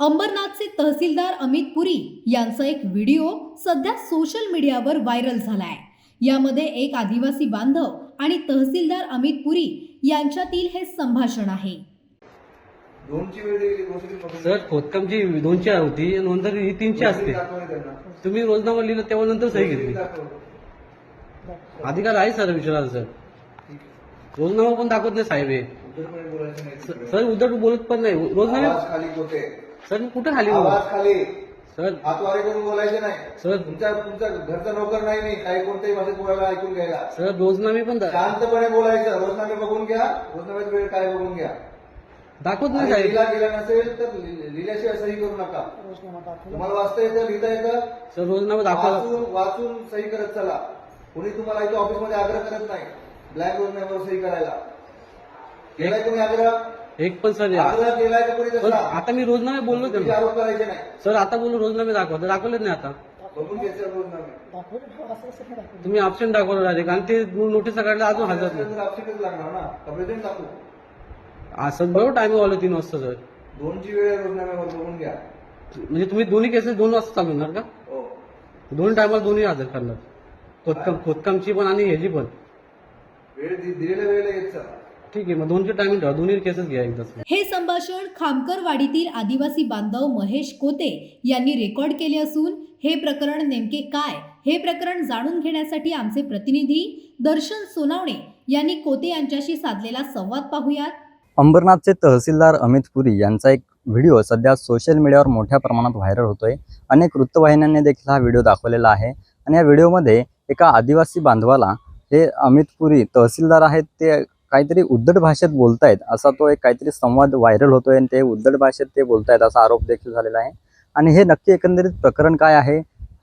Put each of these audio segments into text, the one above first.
अंबरनाथचे तहसीलदार अमित पुरी यांचा एक व्हिडिओ सध्या सोशल मीडियावर व्हायरल झालाय. यामध्ये एक आदिवासी बांधव आणि तहसीलदार अमित पुरी यांच्यातील हे संभाषण आहे. दोनची वेळ दिली गोष्टी पकडून सर खोदकामची दोनशे होती आणि नंतर ही तीनशे असते. दाखवले त्यांना. तुम्ही रोजनामा लिहिलं तेव्हा नंतर सही घेतली. अधिकार आहे सर विचारायला सर. रोजनामा पण दाखवत नाही साहेब हे. बोलायचं नाही. सर उद्धट बोलत पण नाही. रोजनामे आवाज खाली होते. सर मी कुठे खाली बोलू? आवाज खाली. सर. हातवारे करून बोलायचे नाही. सर. तुमच्या तुमच्या घरचा नोकर नाही मी. काही कोणत्याही भाषेत बोलायला ऐकून घ्यायला. सर रोजनामे पण दा- शांतपणे बोलायचं. रोजनामे बघून घ्या. रोजनाम्याचा वेळ काय बघून घ्या. दाखवत नाही आणि साहेब. लिहिला गेला नसेल तर लि- लिहिल्याशिवाय सही करू नका. तुम्हाला वाचता येतं लिहिता येतं? सर रोजनामा दाखवा वाचून वाचून सही करत चला. कोणी तुम्हाला इथे ऑफिसमध्ये आग्रह करत नाही. ब्लॅक रोजनाम्यावर सही करायला. केलाय कोणी आग्रह? एक पण सर केलाय कोणी तसा? आता मी रोजनामे बोललो तुमचे त्यांना. आरोप करायचे नाही. सर आता बोललो रोजनामे दाखवा. तर दाखवलेच नाही आता. बघून घ्यायचे रोजनामे. तुम्ही ऑप्शन दाखवलं डायरेक्ट आणि ते नोटीस काढलं अजून हजर नाही. लागणार ना. असं बरोबर टायमिंग आलं तीन वाजता सर. दोनची वेळ आहे रोजनाम्यावर बघून घ्या. म्हणजे तुम्ही दोन्ही केसेस दोन वाजता चालू होणार का? हो. दोन टायमाला दोन्ही हजर करणार. खोदकाम खोदकामची पण आणि ह्याची पण. वेळ दि- दिलेल्या वेळेला येत चला ठीक आहे मग दोनचे टायमिंग ठेवा. दोन्ही केसेस घ्या एकदाच हे संभाषण खामकरवाडीतील आदिवासी बांधव महेश कोते यांनी रेकॉर्ड केले असून हे प्रकरण नेमके काय? हे प्रकरण जाणून घेण्यासाठी आमचे प्रतिनिधी दर्शन सोनावणे यांनी कोते यांच्याशी साधलेला संवाद पाहूयात. अंबरनाथचे तहसीलदार अमित पुरी यांचा एक व्हिडिओ सध्या सोशल मीडियावर मोठ्या प्रमाणात व्हायरल होतोय. अनेक वृत्तवाहिन्यांनी देखील हा व्हिडिओ दाखवलेला आहे. आणि या व्हिडिओमध्ये एका आदिवासी बांधवाला हे अमित पुरी तहसीलदार आहेत ते काहीतरी उद्धट भाषेत बोलतायत असा तो एक काहीतरी संवाद व्हायरल होतोय आणि ते उद्धट भाषेत ते बोलतायत असा आरोप देखील झालेला आहे. आणि हे नक्की एकंदरीत प्रकरण काय आहे?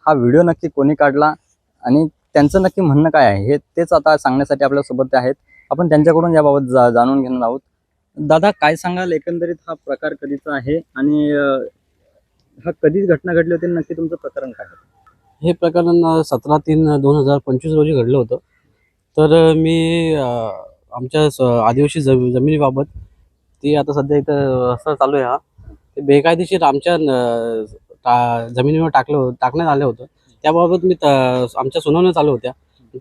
हा व्हिडिओ नक्की कोणी काढला? आणि त्यांचं नक्की म्हणणं काय आहे? हे तेच आता सांगण्यासाठी आपल्यासोबत ते आहेत. आपण त्यांच्याकडून याबाबत जा जाणून घेणार आहोत. दादा काय सांगाल? एकंदरीत हा प्रकार कधीचा आहे? आणि हा कधीच घटना घडली होती नक्की तुमचं प्रकरण काय हे प्रकरण सतरा तीन दोन हजार पंचवीस रोजी घडलं होतं. तर मी आमच्या स- आदिवासी जम जमिनीबाबत ती आता सध्या इथं असं चालू आहे हा. ते बेकायदेशीर आमच्या न- टा- जमिनीवर टाकलं टाकण्यात आलं होतं. त्याबाबत मी त- आमच्या सुनावण्या चालू होत्या.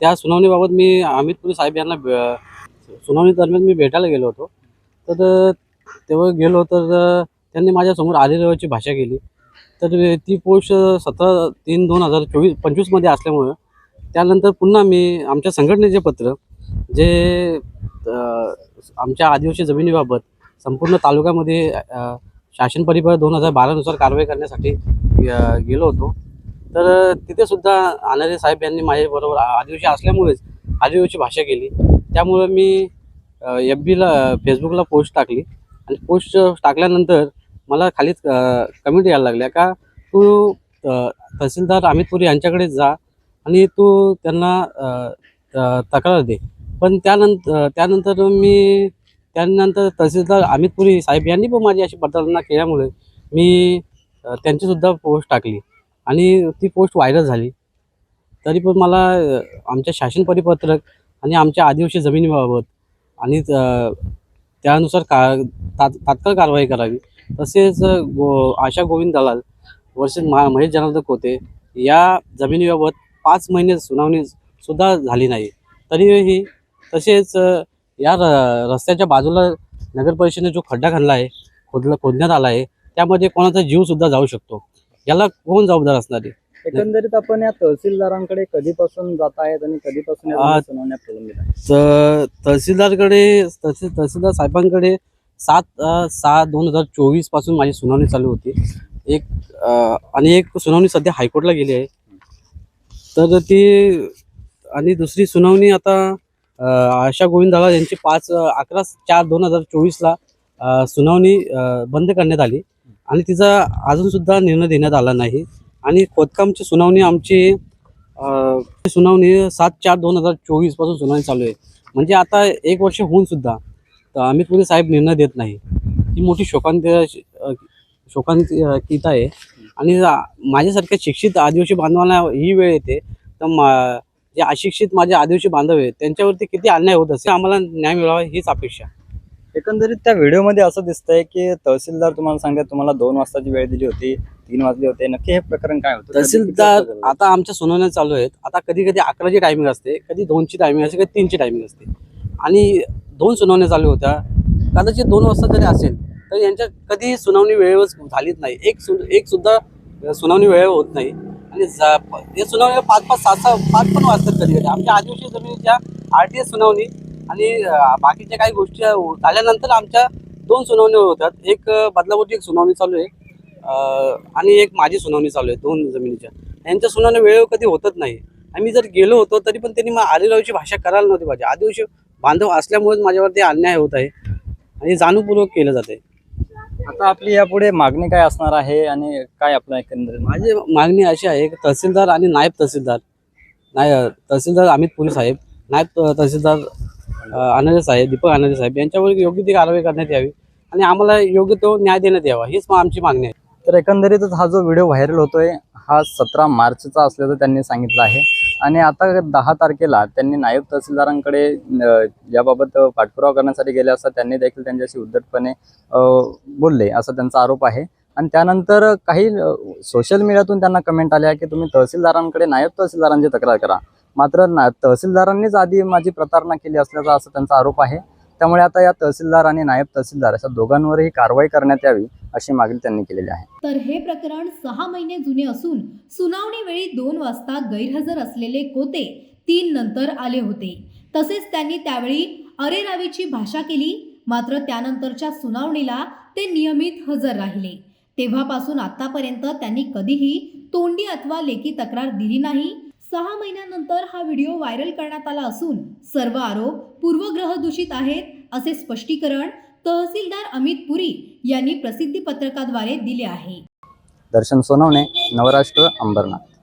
त्या सुनावणीबाबत मी अमित पुरी साहेब यांना ब- सुनावणी दरम्यान मी भेटायला गेलो होतो. तर तेव्हा गेलो तर त्यांनी माझ्यासमोर आदिवासी भाषा केली. तर ती पोस्ट सतरा तीन दोन हजार चोवीस पंचवीसमध्ये असल्यामुळं त्यानंतर पुन्हा मी आमच्या संघटनेचे पत्र जे आमच्या आदिवासी जमिनीबाबत संपूर्ण तालुक्यामध्ये शासन परिपत्र दोन हजार बारानुसार कारवाई करण्यासाठी गेलो होतो. तर तिथे सुद्धा आनारे साहेब यांनी माझ्याबरोबर आदिवासी असल्यामुळेच आदिवासी भाषा केली. त्यामुळं मी एफ बीला फेसबुकला पोस्ट टाकली. आणि पोस्ट टाकल्यानंतर मला खालीच कमेंट यायला लागल्या का तू तहसीलदार अमित पुरी यांच्याकडे जा आणि तू त्यांना तक्रार दे. पण त्यानंतर त्यानंतर मी त्यानंतर तहसीलदार अमित पुरी साहेब यांनी पण माझी अशी पडताळणा केल्यामुळे मी त्यांचीसुद्धा पोस्ट टाकली आणि ती पोस्ट व्हायरल झाली. तरी पण मला आमच्या शासन परिपत्रक आणि आमच्या आदिवासी जमिनीबाबत आणि त्यानुसार का तात तात्काळ कारवाई करावी तसेच गो आशा गोविंद दलाल वर्ष मा महेश जनार्दन कोते या जमिनीबाबत पाच महिने सुनावणी सुद्धा झाली नाही. तरीही तसेच या र रस्त्याच्या बाजूला नगर परिषदेने जो खड्डा खणला आहे खोदला खोदण्यात आला आहे त्यामध्ये कोणाचा जीवसुद्धा जाऊ शकतो. याला कोण जबाबदार असणार आहे? एकंदरीत आपण या तहसीलदारांकडे कधीपासून जात आहेत आणि कधीपासून या आ- सुनावण्या प्रलंबित आहेत तर तहसीलदारकडे तहसील तहसीलदार साहेबांकडे सात सहा दोन हजार चोवीसपासून माझी सुनावणी चालू होती. एक अ, आणि एक सुनावणी सध्या हायकोर्टला गेली आहे. तर ती आणि दुसरी सुनावणी आता आशा गोविंद यांची पाच अकरा चार दोन हजार चोवीसला सुनावणी बंद करण्यात आली. आणि तिचा अजूनसुद्धा निर्णय देण्यात आला नाही. आणि खोदकामची सुनावणी आमची सुनावणी सात चार दोन हजार चोवीसपासून सुनावणी चालू आहे. म्हणजे आता एक वर्ष होऊन सुद्धा तर अमित पुरी साहेब निर्णय देत नाही. ही मोठी शोकांत शोकांत शोकांतिका आहे. आणि माझ्यासारख्या शिक्षित आदिवासी बांधवांना ही वेळ येते. तर मा जे अशिक्षित माझे आदिवासी बांधव आहेत त्यांच्यावरती किती अन्याय होत असेल आम्हाला न्याय मिळावा हीच अपेक्षा एकंदरीत त्या व्हिडिओमध्ये असं दिसतंय की तहसीलदार तुम्हाला सांगतात तुम्हाला दोन वाजताची वेळ दिली होती तीन वाजले होते नक्की हे प्रकरण काय होतं? तहसीलदार आता आमच्या सुनावण्या चालू आहेत. आता कधी कधी अकराची टायमिंग असते कधी दोनची टायमिंग असते कधी तीनची टायमिंग असते. आणि दोन सुनावण्या चालू होत्या. कदाचित दोन वाजता जरी असेल तर यांच्या कधी सुनावणी वेळेवर झालीच नाही. एक सु एक सुद्धा सुनावणी वेळेवर होत नाही. आणि जा- हे सुनावणी पाच पाच सहा सहा पाच पण वाजतात कधी कधी आमच्या आदिवासी जमिनीच्या आर टी एस सुनावणी आणि बाकीच्या काही गोष्टी झाल्यानंतर आमच्या दोन सुनावणी होतात. एक बदलापूरची एक सुनावणी चालू आहे. आणि एक माझी सुनावणी चालू आहे दोन जमिनीच्या. यांच्या सुनावणी वेळेवर कधी होतच नाही. आम्ही जर गेलो होतो तरी पण त्यांनी मग आदिवासी भाषा करायला नव्हती पाहिजे. आदिवासी बांधव असल्यामुळेच माझ्यावरती अन्याय होत आहे आणि जाणीवपूर्वक केलं जाते आता आपली यापुढे मागणी काय असणार आहे आणि काय आपलं एकंदरीत? माझी मागणी अशी आहे की तहसीलदार आणि नायब तहसीलदार नाय तहसीलदार अमित पुरी साहेब नायब तहसीलदार अनारे साहेब दीपक अनारे साहेब यांच्यावर योग्य ती कारवाई करण्यात यावी आणि आम्हाला योग्य तो न्याय देण्यात यावा हीच आमची मागणी आहे. तर एकंदरीतच हा जो व्हिडिओ व्हायरल होतोय हा सतरा मार्चचा असल्याचं त्यांनी सांगितलं आहे. आणि आता दहा तारखेला त्यांनी नायब तहसीलदारांकडे याबाबत पाठपुरावा करण्यासाठी गेले असता त्यांनी देखील त्यांच्याशी उद्धटपणे बोलले असा त्यांचा आरोप आहे. आणि त्यानंतर काही सोशल मीडियातून त्यांना कमेंट आल्या की तुम्ही तहसीलदारांकडे नायब तहसीलदारांची तक्रार करा. मात्र ना तहसीलदारांनीच आधी माझी प्रतारणा केली असल्याचा असा त्यांचा आरोप आहे. त्यामुळे आता या तहसीलदार आणि नायब तहसीलदार अशा दोघांवरही कारवाई करण्यात यावी. अशी मागणी त्यांनी केलेली आहे. तर हे प्रकरण सहा महिने जुने असून सुनावणी वेळी दोन वाजता गैरहजर असलेले कोते तीन नंतर आले होते. तसेच त्यांनी त्यावेळी अरेरावीची भाषा केली मात्र त्यानंतरच्या सुनावणीला ते नियमित हजर राहिले. तेव्हापासून आतापर्यंत त्यांनी कधीही तोंडी अथवा लेखी तक्रार दिली नाही. सहा महिन्यानंतर हा व्हिडिओ व्हायरल करण्यात आला असून सर्व आरोप पूर्वग्रह दूषित आहेत असे स्पष्टीकरण तहसीलदार अमित पुरी यांनी प्रसिद्धी पत्रकाद्वारे दिले आहे. दर्शन सोनवणे नवराष्ट्र अंबरनाथ.